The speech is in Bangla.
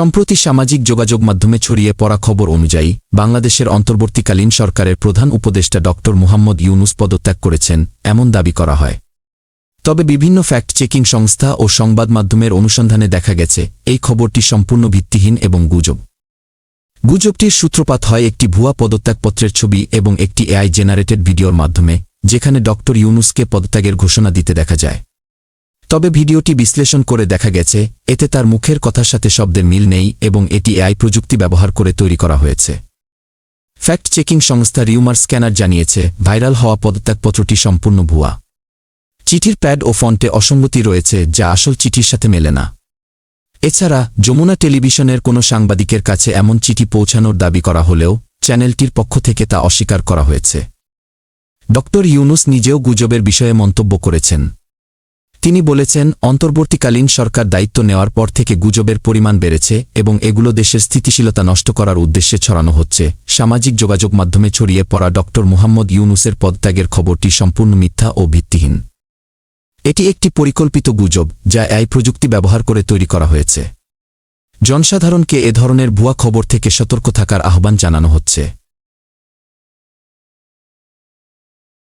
সম্প্রতি সামাজিক যোগাযোগ মাধ্যমে ছড়িয়ে পড়া খবর অনুযায়ী, বাংলাদেশের অন্তর্বর্তীকালীন সরকারের প্রধান উপদেষ্টা ড. মুহাম্মদ ইউনুস পদত্যাগ করেছেন, এমন দাবি করা হয়। তবে বিভিন্ন ফ্যাক্ট চেকিং সংস্থা ও সংবাদ মাধ্যমের অনুসন্ধানে দেখা গেছে, এই খবরটি সম্পূর্ণ ভিত্তিহীন এবং গুজব। গুজবটির সূত্রপাত হয় একটি ভুয়া পদত্যাগপত্রের ছবি এবং একটি এআই জেনারেটেড ভিডিওর মাধ্যমে, যেখানে ডক্টর ইউনুসকে পদত্যাগের ঘোষণা দিতে দেখা যায়। তবে ভিডিওটি বিশ্লেষণ করে দেখা গেছে, এতে তার মুখের কথার সাথে শব্দের মিল নেই এবং এটি এআই প্রযুক্তি ব্যবহার করে তৈরি করা হয়েছে। ফ্যাক্ট চেকিং সংস্থা রিউমার স্ক্যানার জানিয়েছে, ভাইরাল হওয়া পদত্যাগপত্রটি সম্পূর্ণ ভুয়া। চিঠির প্যাড ও ফন্টে অসঙ্গতি রয়েছে, যা আসল চিঠির সাথে মেলে না। এছাড়া, যমুনা টেলিভিশনের কোনো সাংবাদিকের কাছে এমন চিঠি পৌঁছানোর দাবি করা হলেও, চ্যানেলটির পক্ষ থেকে তা অস্বীকার করা হয়েছে। ড ইউনুস নিজেও গুজবের বিষয়ে মন্তব্য করেছেন। তিনি বলেছেন, অন্তর্বর্তীকালীন সরকার দায়িত্ব নেওয়ার পর থেকে গুজবের পরিমাণ বেড়েছে এবং এগুলো দেশের স্থিতিশীলতা নষ্ট করার উদ্দেশ্যে ছড়ানো হচ্ছে। সামাজিক যোগাযোগ মাধ্যমে ছড়িয়ে পড়া ড. মুহাম্মদ ইউনুসের পদত্যাগের খবরটি সম্পূর্ণ মিথ্যা ও ভিত্তিহীন। এটি একটি পরিকল্পিত গুজব, যা এআই প্রযুক্তি ব্যবহার করে তৈরি করা হয়েছে। জনসাধারণকে এ ধরনের ভুয়া খবর থেকে সতর্ক থাকার আহ্বান জানানো হচ্ছে।